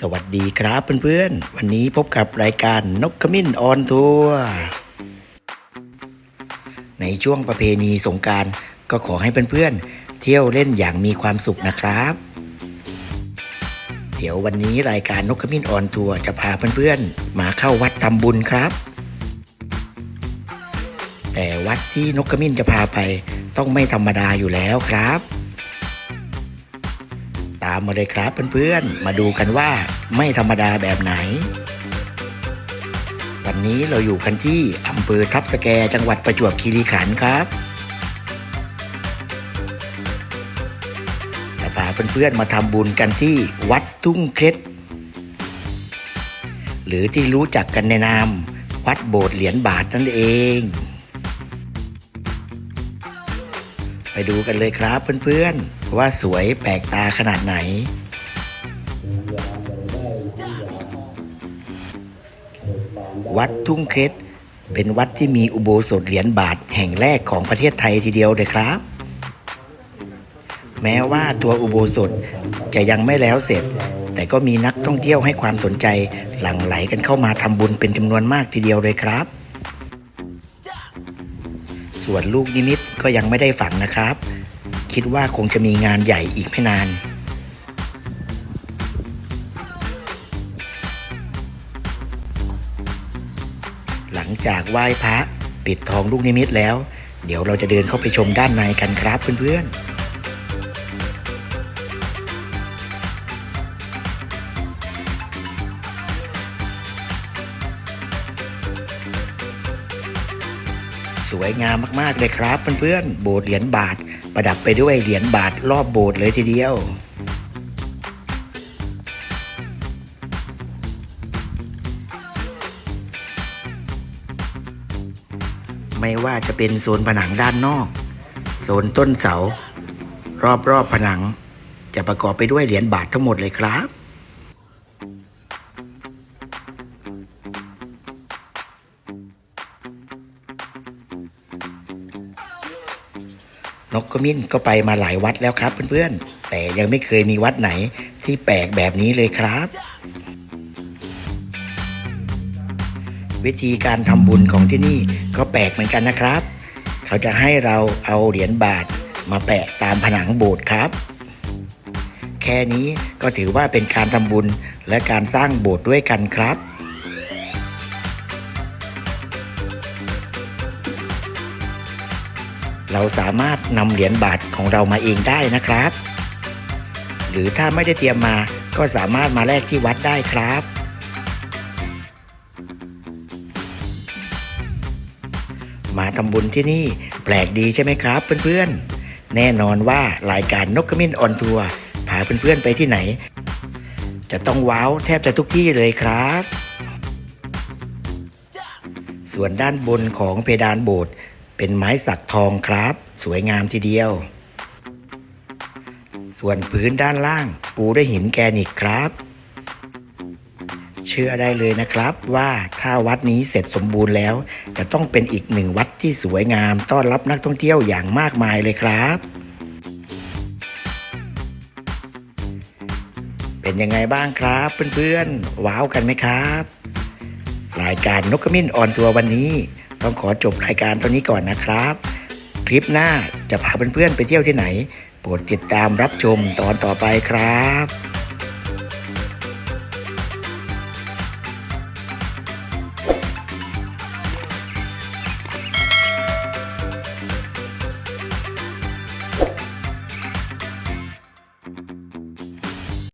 สวัสดีครับเพื่อนๆ วันนี้พบกับรายการนกขมิ้นออนทัวร์ในช่วงประเพณีสงการก็ขอให้เพื่อนๆ เที่ยวเล่นอย่างมีความสุขนะครับ เดี๋ยววันนี้รายการนกขมิ้นออนทัวร์จะพาเพื่อนๆ มาเข้าวัดทำบุญครับ แต่วัดที่นกขมิ้นจะพาไปต้องไม่ธรรมดาอยู่แล้วครับามมาเลยครับเพื่อนๆ มาดูกันว่าไม่ธรรมดาแบบไหน วันนี้เราอยู่กันที่อำเภอทับสแกจังหวัดประจวบคีรีขันธ์ครับจะพาเพื่อนๆมาทำบุญกันที่วัดทุ่งเคล็ดหรือที่รู้จักกันในนามวัดโบสถ์เหรียญบาทนั่นเอง ไปดูกันเลยครับเพื่อนๆ ว่าสวยแปลกตาขนาดไหน วัดทุ่งเคร็ดเป็นวัดที่มีอุโบสถเหรียญบาทแห่งแรกของประเทศไทยทีเดียวเลยครับ แม้ว่าตัวอุโบสถจะยังไม่แล้วเสร็จ แต่ก็มีนักท่องเที่ยวให้ความสนใจหลั่งไหลกันเข้ามาทำบุญเป็นจำนวนมากทีเดียวเลยครับ ส่วนลูกนิมิตก็ยังไม่ได้ฝังนะครับ คิดว่าคงจะมีงานใหญ่อีกไม่นานหลังจากไหว้พระปิดทองลูกนิมิตแล้ว เดี๋ยวเราจะเดินเข้าไปชมด้านในกันครับเพื่อนๆ วยงามมากๆเลยครับเพื่อนๆโบสถ์เหรียญบาท ประดับไปด้วยเหรียญบาทรอบโบสถ์เลยทีเดียวไม่ว่าจะเป็นโซนผนังด้านนอก โซนต้นเสา รอบๆผนัง จะประกอบไปด้วยเหรียญบาททั้งหมดเลยครับ นกขมิ้นก็ไปมาหลายวัดแล้วครับเพื่อนๆ แต่ยังไม่เคยมีวัดไหนที่แปลกแบบนี้เลยครับ วิธีการทำบุญของที่นี่ก็แปลกเหมือนกันนะครับ เขาจะให้เราเอาเหรียญบาทมาแปะตามผนังโบสถ์ครับ แค่นี้ก็ถือว่าเป็นการทำบุญและการสร้างโบสถ์ด้วยกันครับ เราสามารถนำเหรียญบาทของเรามาเองได้นะครับ หรือถ้าไม่ได้เตรียมมาก็สามารถมาแลกที่วัดได้ครับมาทำบุญที่นี่แปลกดีใช่ไหมครับเพื่อนๆ แน่นอนว่ารายการนกขมิ้นออนทัวร์พาเพื่อนๆไปที่ไหน จะต้องว้าวแทบจะทุกที่เลยครับ ส่วนด้านบนของเพดานโบสถ์ เป็นไม้สักทองครับ สวยงามทีเดียว ส่วนพื้นด้านล่าง ปูด้วยหินแกรนิตครับ เชื่อได้เลยนะครับว่าถ้าวัดนี้เสร็จสมบูรณ์แล้ว จะต้องเป็นอีกหนึ่งวัดที่สวยงามต้อนรับนักท่องเที่ยวอย่างมากมายเลยครับเป็นยังไงบ้างครับเพื่อนๆ ว้าวกันไหมครับ รายการนกขมิ้นออนตัววันนี้ ต้องขอจบรายการตอนนี้ก่อนนะครับ คลิปหน้าจะพาเพื่อนๆไปเที่ยวที่ไหน โปรดติดตามรับชมตอนต่อไปครับ